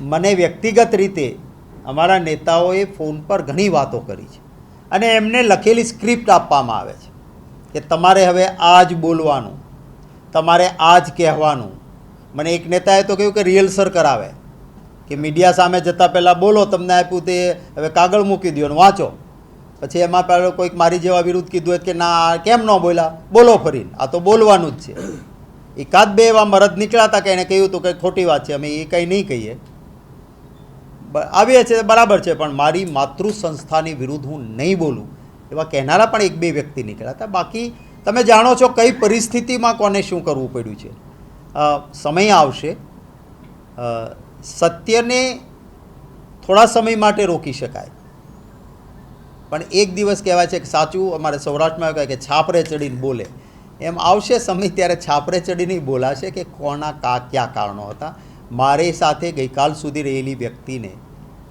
મને વ્યક્તિગત રીતે અમારા નેતાઓએ ફોન પર ઘણી વાતો કરી છે. અને એમને લખેલી સ્ક્રિપ્ટ આપવામાં આવે છે કે તમારે હવે આ જ બોલવાનું, તમારે આ જ કહેવાનું. મને એક નેતાએ તો કહ્યું કે રિયલસર કરાવે, કે મીડિયા સામે જતાં પહેલાં બોલો, તમને આપ્યું તે, હવે કાગળ મૂકી દો અને વાંચો. પછી એમાં પહેલો કોઈક મારી જેવા વિરુદ્ધ કીધું હોય કે ના, કેમ ન બોલ્યા? બોલો ફરીને. આ તો બોલવાનું જ છે. એકાદ બે એવા મરદ નીકળ્યા હતા કે એણે કહ્યું હતું કે ખોટી વાત છે, અમે એ કંઈ નહીં કહીએ. આવીએ છે બરાબર છે, પણ મારી માતૃ સંસ્થાની વિરુદ્ધ હું નહીં બોલું, એવા કહેનારા પણ એક બે વ્યક્તિ નીકળ્યા હતા. બાકી તમે જાણો છો કઈ પરિસ્થિતિમાં કોને શું કરવું પડ્યું છે. સમય આવશે. સત્યને થોડા સમય માટે રોકી શકાય. પણ એક દિવસ કહેવાય છે કે સાચું, અમારે સૌરાષ્ટ્રમાં કહે કે છાપરે ચડીને બોલે. એમ આવશે સમય ત્યારે છાપરે ચડીને બોલાશે કે કોના કા, ક્યાં કારણો હતા. મારી સાથે ગઈકાલ સુધી રહેલી વ્યક્તિને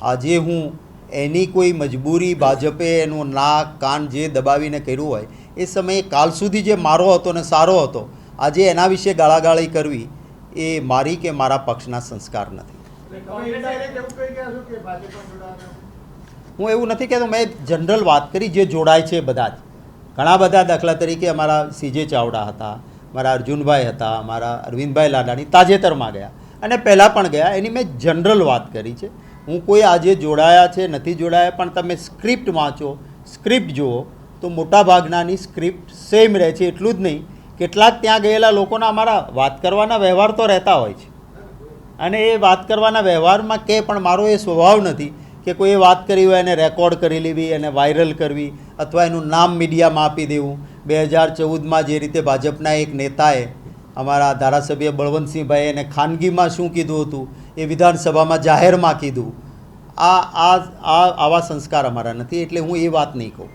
આજે હું એની કોઈ મજબૂરી ભાજપે એનું નાક, કાન જે દબાવીને કર્યું હોય, એ સમયે કાલ સુધી જે મારો હતો ને સારો હતો, આજે એના વિશે ગાળાગાળી કરવી એ મારી કે મારા પક્ષના સંસ્કાર નથી. હું એવું નથી કહેતો, મેં જનરલ વાત કરી, જે જોડાય છે બધા જ. ઘણા બધા દાખલા તરીકે અમારા સીજે ચાવડા હતા, મારા અર્જુનભાઈ હતા, મારા અરવિંદભાઈ લાડાણી તાજેતરમાં ગયા. અને પહેલાં પણ ગયા. એની મેં જનરલ વાત કરી છે. હું કોઈ આજે જોડાયા છે, નથી જોડાયા, પણ તમે સ્ક્રિપ્ટ વાંચો, સ્ક્રિપ્ટ જુઓ, તો મોટાભાગનાની સ્ક્રિપ્ટ સેમ રહે છે, એટલું જ નહીં. કેટલાક ત્યાં ગયેલા લોકોના અમારા વાત કરવાના વ્યવહાર તો રહેતા હોય છે. અને એ વાત કરવાના વ્યવહારમાં કે પણ મારો એ સ્વભાવ નથી કે કોઈએ વાત કરી હોય એને રેકોર્ડ કરી લેવી, એને વાયરલ કરવી, અથવા એનું નામ મીડિયામાં આપી દેવું. બે હજાર ચૌદમાં જે રીતે ભાજપના એક નેતાએ અમારા ધારાસભ્ય બળવંતસિંહભાઈ એને ખાનગીમાં શું કીધું હતું? એ વિધાનસભામાં જાહેરમાં કીધું. આ આ આવા સંસ્કાર અમારા નથી, એટલે હું એ વાત નહીં કહું.